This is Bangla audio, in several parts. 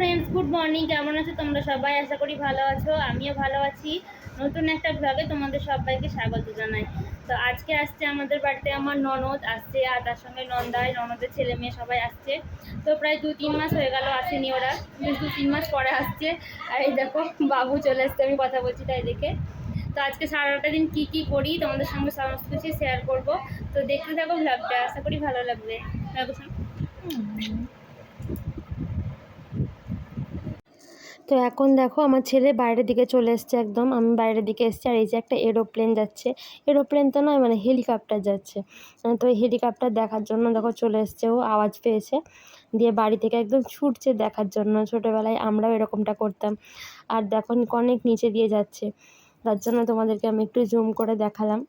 ফ্রেন্ডস গুড মর্নিং কেমন আছো তোমরা সবাই? আশা করি ভালো আছো, আমিও ভালো আছি। নতুন একটা ব্লগে তোমাদের সবাইকে স্বাগত জানাই। তো আজকে আসছে আমাদের বাড়িতে আমার ননদ, আসছে, আর তার সঙ্গে নন্দাই, ননদের ছেলে মেয়ে সবাই আসছে। তো প্রায় দু তিন মাস হয়ে গেল আসেনি ওরা দু তিন মাস পরে আসছে। আর এই দেখো, বাবু চলে আসছে আমি কথা বলছি তাই দেখে। তো আজকে সারাটা দিন কী কী করি, তোমাদের সঙ্গে সমস্ত কিছু শেয়ার করব। তো দেখতে থাকো ব্লগটা আশা করি ভালো লাগবে। দেখো তো এখন দেখো আমার ছেলে বাইরের দিকে চলে এসছে একদম। আমি বাইরের দিকে এসছি আর এই যে একটা এরোপ্লেন যাচ্ছে। এরোপ্লেন তো নয় মানে হেলিকপ্টার যাচ্ছে। তো এই হেলিকপ্টার দেখার জন্য দেখো চলে এসছে। ও আওয়াজ পেয়েছে। দিয়ে বাড়ি থেকে একদম ছুটছে দেখার জন্য। ছোটোবেলায় আমরাও এরকমটা করতাম। আর দেখো অনেক নিচে দিয়ে যাচ্ছে। তার জন্য তোমাদেরকে আমি একটু জুম করে দেখালাম।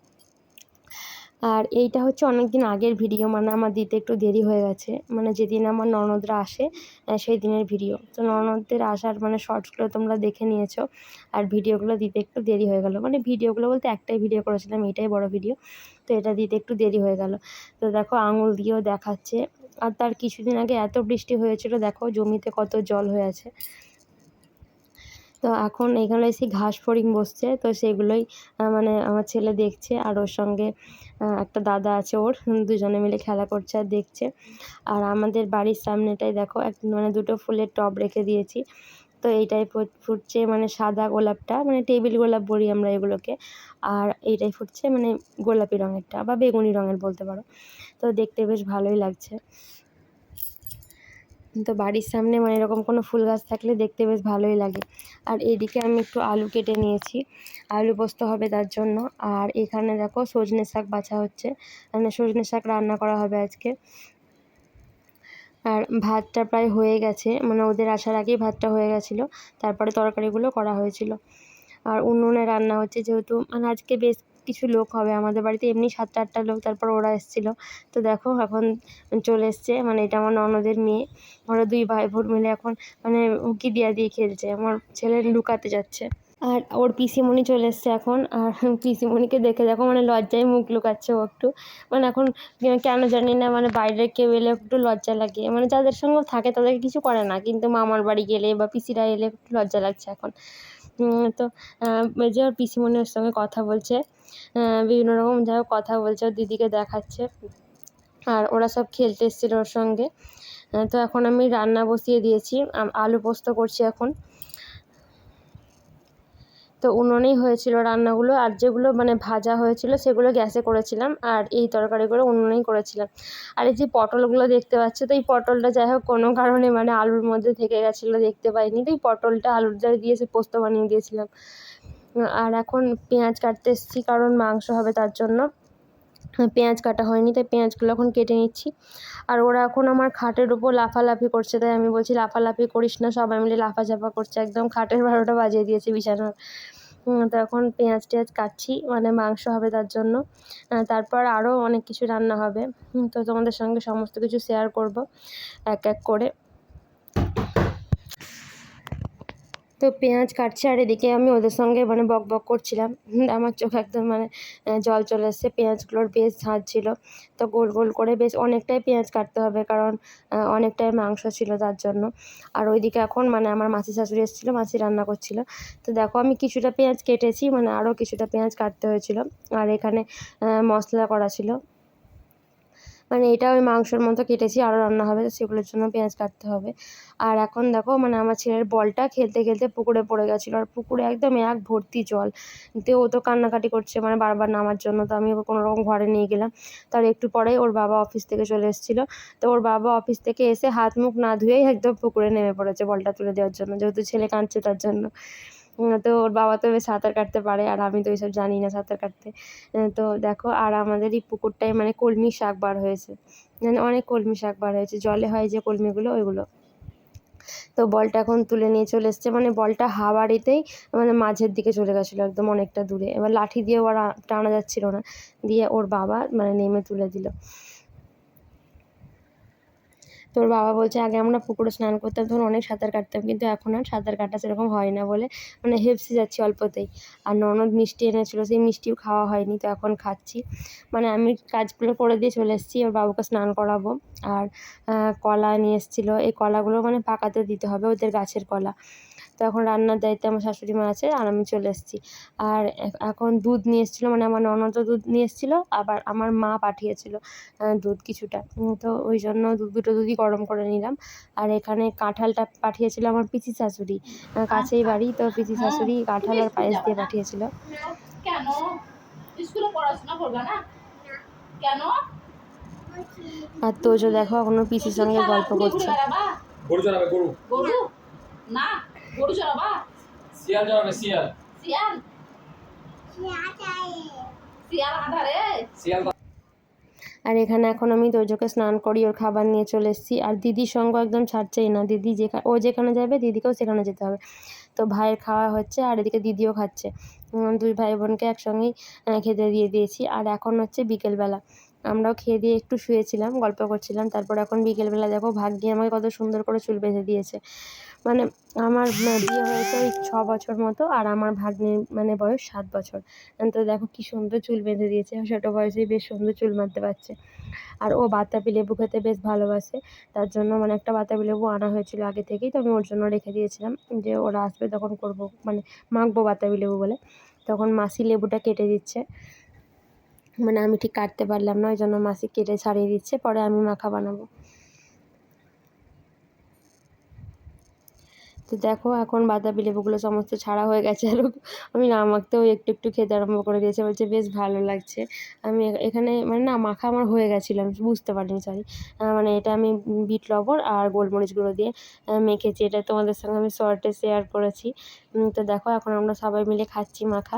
আর এইটা হচ্ছে অনেক দিন আগের ভিডিও মানে আমার দিতে একটু দেরি হয়ে গেছে। মানে যেদিন আমার ননদরা আসে সেই দিনের ভিডিও। তো ননদদের আসার মানে শর্টসগুলো তোমরা দেখে নিয়েছো, আর ভিডিওগুলো দিতে একটু দেরি হয়ে গেল। মানে ভিডিওগুলো বলতে একটাই ভিডিও করেছিলাম, এটাই বড় ভিডিও। তো এটা দিতে একটু দেরি হয়ে গেল। তো দেখো আঙুল দিয়েও দেখাচ্ছে। আর তার কিছুদিন আগে এত বৃষ্টি হয়েছিল, দেখো জমিতে কত জল হয়ে আছে। তো এখন এখানে এসে ঘাস ফড়িং বসছে, তো সেগুলোই মানে আমার ছেলে দেখছে আর ওর সঙ্গে একটা দাদা আছে ওর দুজনে মিলে খেলা করছে আর দেখছে। আর আমাদের বাড়ির সামনেটাই দেখো, এক মানে দুটো ফুলের টব রেখে দিয়েছি। তো এইটাই ফুটছে মানে সাদা গোলাপটা মানে টেবিল গোলাপ বলি আমরা এগুলোকে। আর এইটাই ফুটছে মানে গোলাপি রঙেরটা বা বেগুনি রঙের বলতে পারো। তো দেখতে বেশ ভালোই লাগছে। তো বাড়ির সামনে মানে এরকম কোনো ফুল গাছ থাকলে দেখতে বেশ ভালোই লাগে। আর এদিকে আমি একটু আলু কেটে নিয়েছি। আলু পোস্ত হবে তার জন্য। আর এখানে দেখো সজনে শাক বাছা হচ্ছে। মানে সজনে শাক রান্না করা হবে আজকে। আর ভাতটা প্রায় হয়ে গেছে। মানে ওদের আসার আগেই ভাতটা হয়ে গেছিল। তারপরে তরকারিগুলো করা হয়েছিল। আর উনুনে রান্না হচ্ছে যেহেতু মানে আজকে বেশ কিছু লোক হবে। আমাদের বাড়িতে এমনি সাতটা, আটটা লোক, তারপর ওরা এসেছিল। তো দেখো, এখন চলে এসছে। মানে এটা আমার ননদের মেয়ে। ওরা দুই ভাই বোন মিলে এখন মানে উঁকি দিয়া দিয়ে খেলছে। আমার ছেলে লুকাতে যাচ্ছে। আর ওর পিসিমণি চলে এসছে এখন। আর পিসিমণিকে দেখে দেখো মানে লজ্জায় মুখ লুকাচ্ছে ও একটু। মানে এখন কেন জানি না মানে বাইরে কেউ এলে একটু লজ্জা লাগে। মানে যাদের সঙ্গে থাকে তাদেরকে কিছু করে না, কিন্তু মামার বাড়ি গেলে বা পিসিরা এলে একটু লজ্জা লাগছে এখন। তো যে ওর পিসিমণি ওর সঙ্গে কথা বলছে বিভিন্ন রকম যাই কথা বলছে, ওর দিদিকে দেখাচ্ছে। আর ওরা সব খেলতে এসেছিল ওর সঙ্গে। তো এখন আমি রান্না বসিয়ে দিয়েছি আলু পোস্ত করছি এখন। তো উনুনেই হয়েছিল রান্নাগুলো আর যেগুলো মানে ভাজা হয়েছিল সেগুলো গ্যাসে করেছিলাম আর এই তরকারিগুলো উনুনেই করেছিলাম। আর এই যে পটলগুলো দেখতে পাচ্ছি, তো এই পটলটা যাই হোক কোনো কারণে মানে আলুর মধ্যে থেকে গেছিল, দেখতে পাইনি। তো এই পটলটা আলুর জাল দিয়ে সে পোস্ত বানিয়ে দিয়েছিলাম। আর এখন পেঁয়াজ কাটতে এসেছি কারণ মাংস হবে তার জন্য। পেঁয়াজ কাটা হয়নি, তাই পেঁয়াজগুলো এখন কেটে নিচ্ছি। আর ওরা এখন আমার খাটের উপর লাফালাফি করছে, তাই আমি বলছি, লাফালাফি করিস না, সবাই মিলে লাফাঝাপা করছে, একদম খাটের বারোটা বাজিয়ে দিয়েছে বিছানার। তো এখন পেঁয়াজ টেয়াজ কাটছি মানে মাংস হবে তার জন্য। তারপর আরও অনেক কিছু রান্না হবে। তো তোমাদের সঙ্গে সমস্ত কিছু শেয়ার করব, এক এক করে। তো পেঁয়াজ কাটছে আর এদিকে আমি ওদের সঙ্গে মানে বক বক করছিলাম। আমার চোখ একদম মানে জল চলে এসছে। পেঁয়াজগুলোর বেশ ঝাঁজ ছিল। তো গোল গোল করে বেশ অনেকটাই পেঁয়াজ কাটতে হবে কারণ অনেকটাই মাংস ছিল তার জন্য। আর ওইদিকে এখন মানে আমার মাসি শাশুড়ি এসেছিল, মাসি রান্না করছিল। তো দেখো আমি কিছুটা পেঁয়াজ কেটেছি মানে আরও কিছুটা পেঁয়াজ কাটতে হয়েছিল। আর এখানে মশলা করা ছিল। মানে এটা ওই মাংসর মতো কেটেছি আরও রান্না হবে, তো সেগুলোর জন্য পেঁয়াজ কাটতে হবে। আর এখন দেখো মানে আমার ছেলের বলটা খেলতে খেলতে পুকুরে পড়ে গেছিল, আর পুকুরে একদম এক ভর্তি জল। তো ও তো কান্নাকাটি করছে মানে বারবার নামার জন্য, তো আমি ওকে কোনো রকম ঘরে নিয়ে গেলাম। তার একটু পরেই ওর বাবা অফিস থেকে চলে এসেছিল। তো ওর বাবা অফিস থেকে এসে হাত মুখ না ধুয়েই একদম পুকুরে নেমে পড়েছে বলটা তুলে দেওয়ার জন্য, যেহেতু ছেলে কাঁদছে তার জন্য। তো ওর বাবা তো সাঁতার কাটতে পারে, আর আমি তো এইসব জানি না সাঁতার কাটতে। তো দেখো, আর আমাদের এই পুকুরটায় মানে কলমি শাক বার হয়েছে। মানে অনেক কলমি শাক বার হয়েছে, জলে হয় যে কলমিগুলো, ওইগুলো। তো বলটা এখন তুলে নিয়ে চলে এসছে মানে বলটা হাওয়ারিতেই মানে মাঝের দিকে চলে গেছিল, একদম অনেকটা দূরে। এবার লাঠি দিয়ে ওর টানা যাচ্ছিল না, দিয়ে ওর বাবা মানে নেমে তুলে দিল। তোর বাবা বলছে, আগে আমরা পুকুরে স্নান করতাম, তখন অনেক সাঁতার কাটতাম, কিন্তু এখন আর সাঁতার কাটা সেরকম হয় না বলে মানে হেপসে যাচ্ছি অল্পতেই। আর ননদ মিষ্টি এনেছিলো, সেই মিষ্টিও খাওয়া হয়নি, তো এখন খাচ্ছি। মানে আমি কাজগুলো করে দিয়ে চলে এসেছি ওর বাবুকে স্নান করাবো। আর কলা নিয়ে এসেছিল, এই কলাগুলো মানে পাকাতে দিতে হবে, ওদের গাছের কলা। তো এখন রান্নার দায়িত্বে আমার শাশুড়ি মা আছে আর আমি চলে এসেছি। আর এখন দুধ নিয়ে এসেছিল মানে আমার ননদও দুধ নিয়ে এসেছিল আবার আমার মা পাঠিয়েছিল দুধ কিছুটা। তো ওই জন্য দুধ দুটো দুধই গরম করে নিলাম। আর এখানে কাঁঠালটা পাঠিয়েছিল আমার পিসি শাশুড়ি কাছেই বাড়ি তো পিসি শাশুড়ি কাঁঠাল আর পায়েস দিয়ে পাঠিয়েছিল। কেন? স্কুলে পড়াশোনা করবে না? কেন? আর তোজো দেখো এখন পিসির সঙ্গে গল্প করছে। গরু চড়াবে গরু। গরু? না। গরু চড়াবা শিয়াল চড়াবে শিয়াল? শিয়াল। শিয়াল আধারে। শিয়াল আর এখানে এখন আমি তোজোকে স্নান করি ওর খাবার নিয়ে চলে এসেছি। আর দিদির সঙ্গ একদম ছাড়ছেই না। দিদি যেখানে ও যেখানে যাবে দিদিকেও সেখানে যেতে হবে। তো ভাইয়ের খাওয়া হচ্ছে আর এদিকে দিদিও খাচ্ছে। দুই ভাই বোনকে একসঙ্গেই খেতে দিয়ে দিয়েছি। আর এখন হচ্ছে বিকেলবেলা। আমরাও খেয়ে দিয়ে একটু শুয়েছিলাম গল্প করছিলাম। তারপর এখন বিকেলবেলা দেখো ভাগ্যি আমাকে কত সুন্দর করে চুল বেঁধে দিয়েছে। মানে আমার বিয়ে হয়েছে ওই ছ বছর মতো আর আমার ভাগ্নির মানে বয়স সাত বছর। তো দেখো কি সুন্দর চুল বেঁধে দিয়েছে ছোটো বয়সেই বেশ সুন্দর চুল বাঁধতে পারছে। আর ও বাতাবি লেবু খেতে বেশ ভালোবাসে, তার জন্য মানে একটা বাতাবি লেবু আনা হয়েছিল আগে থেকেই, তো আমি ওর জন্য রেখে দিয়েছিলাম যে ওরা আসবে তখন করব মানে মাখবো বাতাবি লেবু বলে। তখন মাসি লেবুটা কেটে দিচ্ছে। মানে আমি ঠিক কাটতে পারলাম না, ওই জন্য মাসি কেটে ছাড়িয়ে দিচ্ছে, পরে আমি মাখা বানাবো। তো দেখো, এখন বাতাবি লেবুগুলো সমস্ত ছাড়া হয়ে গেছে। আর আমি না মাখতেও একটু একটু খেতে আরম্ভ করে দিয়েছে। বলছে, বেশ ভালো লাগছে। আমি এখানে মানে না, মাখা আমার হয়ে গেছিল, আমি বুঝতে পারিনি সরি মানে এটা আমি বিট লবণ আর গোলমরিচ গুঁড়ো দিয়ে মেখেছি। এটা তোমাদের সঙ্গে আমি শর্টে শেয়ার করেছি। তো দেখো, এখন আমরা সবাই মিলে খাচ্ছি মাখা।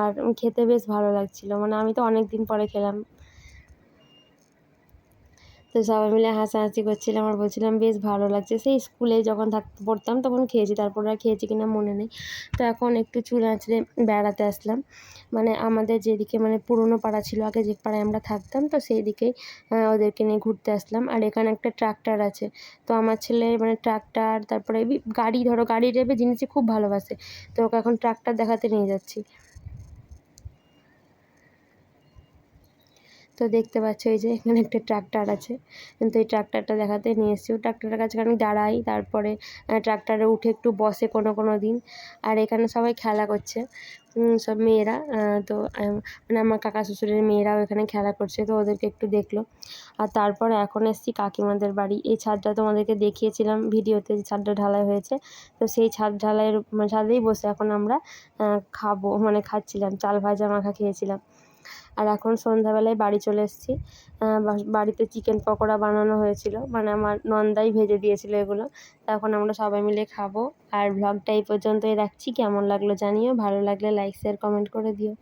আর খেতে বেশ ভালো লাগছিল। মানে আমি তো অনেক দিন পরে খেলাম। তো সবাই মিলে হাসাহাসি করছিলাম আর বলছিলাম, বেশ ভালো লাগছে। সেই স্কুলে যখন থাকতে পড়তাম তখন খেয়েছি, তারপর আর খেয়েছি কিনা মনে নেই। তো এখন একটু চুল আঁচড়ে বেড়াতে আসলাম। মানে আমাদের যেদিকে মানে পুরনো পাড়া ছিল, আগে যে পাড়ায় আমরা থাকতাম, তো সেই দিকেই ওদেরকে নিয়ে ঘুরতে আসলাম। আর এখানে একটা ট্রাক্টর আছে। তো আমার ছেলে মানে ট্রাক্টর, তারপরে গাড়ি, ধরো গাড়ি টাইপের জিনিসই খুব ভালোবাসে। তো ওকে এখন ট্রাক্টর দেখাতে নিয়ে যাচ্ছি। তো দেখতে পাচ্ছ এই যে এখানে একটা ট্রাক্টর আছে। কিন্তু এই ট্রাক্টরটা দেখাতে নিয়ে এসেছি। ট্রাক্টরের কাছে আমি দাঁড়াই, তারপরে ট্রাক্টরে উঠে একটু বসে কোনো কোনো দিন। আর এখানে সবাই খেলা করছে। সব মেয়েরা তো মানে আমার কাকা শ্বশুরের মেয়েরাও এখানে খেলা করছে। তো ওদেরকে একটু দেখল। আর তারপরে এখন এসেছি কাকিমাদের বাড়ি। এই ছাদটা তোমাদেরকে দেখিয়েছিলাম ভিডিওতে যে ছাদটা ঢালাই হয়েছে। তো সেই ছাদ ঢালাইয়ের মানে ছাদেই বসে এখন আমরা খাব মানে খাচ্ছিলাম। চাল ভাজা মাখা খেয়েছিলাম। আর এখন সন্ধ্যাবেলায় বাড়ি চলে এসেছি। বাড়িতে চিকেন পকোড়া বানানো হয়েছিল। মানে আমার নন্দাই ভেজে দিয়েছিল এগুলো। তো এখন আমরা সবাই মিলে খাব। আর ভ্লগটা এই পর্যন্তই রাখছি। কেমন লাগল জানিও। ভালো লাগলে লাইক শেয়ার কমেন্ট করে দিও।